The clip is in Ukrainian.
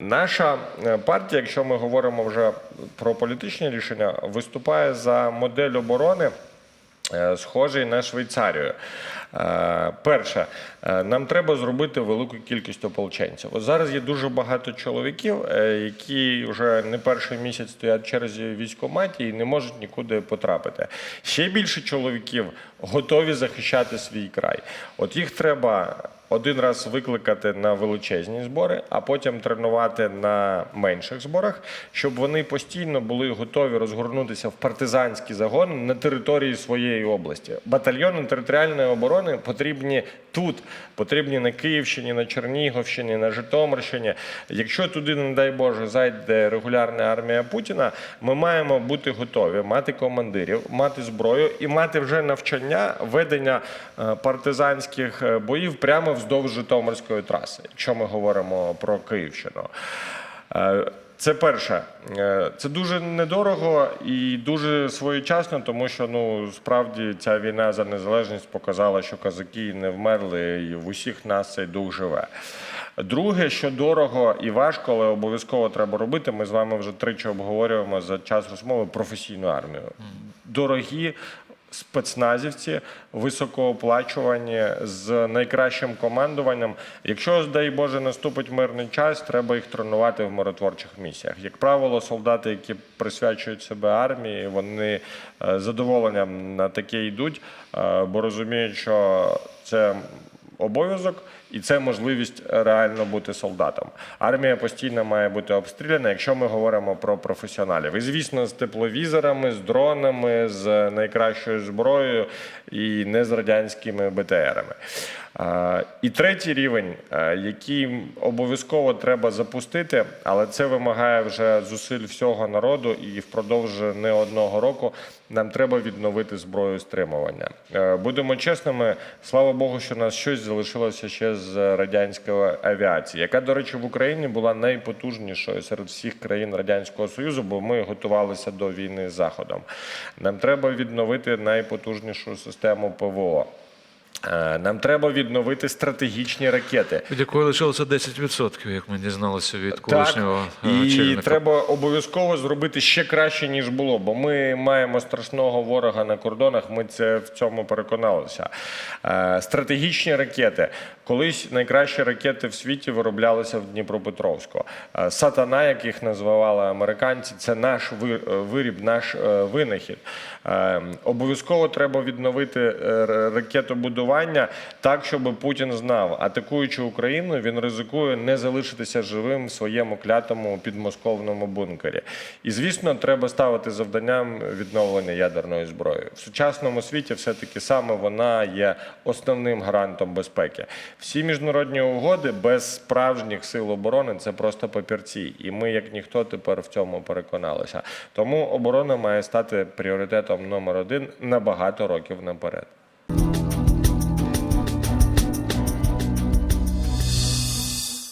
Наша е, партія, якщо ми говоримо вже про політичні рішення, виступає за модель оборони. е, Схожий на Швейцарію. Е, Перше, нам треба зробити велику кількість ополченців. От зараз є дуже багато чоловіків, які вже не перший місяць стоять в черзі в військкоматі і не можуть нікуди потрапити. Ще більше чоловіків готові захищати свій край. От їх треба один раз викликати на величезні збори, а потім тренувати на менших зборах, щоб вони постійно були готові розгорнутися в партизанські загони на території своєї області. Батальйони територіальної оборони потрібні тут, потрібні на Київщині, на Чернігівщині, на Житомирщині. Якщо туди, не дай Боже, зайде регулярна армія Путіна, ми маємо бути готові мати командирів, мати зброю і мати вже навчання ведення е, партизанських е, боїв прямо вздовж Житомирської траси, якщо ми говоримо про Київщину. Це перше, Е, це дуже недорого і дуже своєчасно, тому що ну справді ця війна за незалежність показала, що козаки не вмерли, і в усіх нас цей дух живе. Друге, що дорого і важко, але обов'язково треба робити. Ми з вами вже тричі обговорюємо за час розмови професійну армію. Дорогі спецназівці, високооплачувані з найкращим командуванням. Якщо, дай Боже, наступить мирний час, треба їх тренувати в миротворчих місіях. Як правило, солдати, які присвячують себе армії, вони е, з задоволенням на таке йдуть, е, бо розуміють, що це обов'язок, і це можливість реально бути солдатом. Армія постійно має бути обстріляна, якщо ми говоримо про професіоналів. І звісно, з тепловізорами, з дронами, з найкращою зброєю і не з радянськими БТРами. І третій рівень, який обов'язково треба запустити, але це вимагає вже зусиль всього народу, і впродовж не одного року нам треба відновити зброю стримування. Е, Будемо чесними, слава Богу, що нас щось залишилося ще з радянської авіації, яка, до речі, в Україні була найпотужнішою серед всіх країн радянського союзу, бо ми готувалися до війни з заходом. Нам треба відновити найпотужнішу систему ПВО. Е, Нам треба відновити стратегічні ракети. Від якої лишилося 10%, як ми дізналися від колишнього Так, е, і очільника. треба обов'язково зробити ще краще ніж було, бо ми маємо страшного ворога на кордонах. Ми це в цьому переконалися. Е, Стратегічні ракети. Колись найкращі ракети в світі вироблялися в Дніпропетровську. Сатана, як їх називали американці, це наш виріб, наш винахід. Обов'язково треба відновити е, р- так, щоб Путін знав, атакуючи Україну, він ризикує не залишитися живим в своєму клятому підмосковному бункері. І звісно, треба ставити завданням відновлення ядерної зброї. В сучасному світі все-таки саме вона є основним гарантом безпеки. Всі міжнародні угоди без справжніх сил оборони це просто папірці. І ми, як ніхто, тепер в цьому переконалися. Тому оборона має стати пріоритетом номер один на багато років наперед.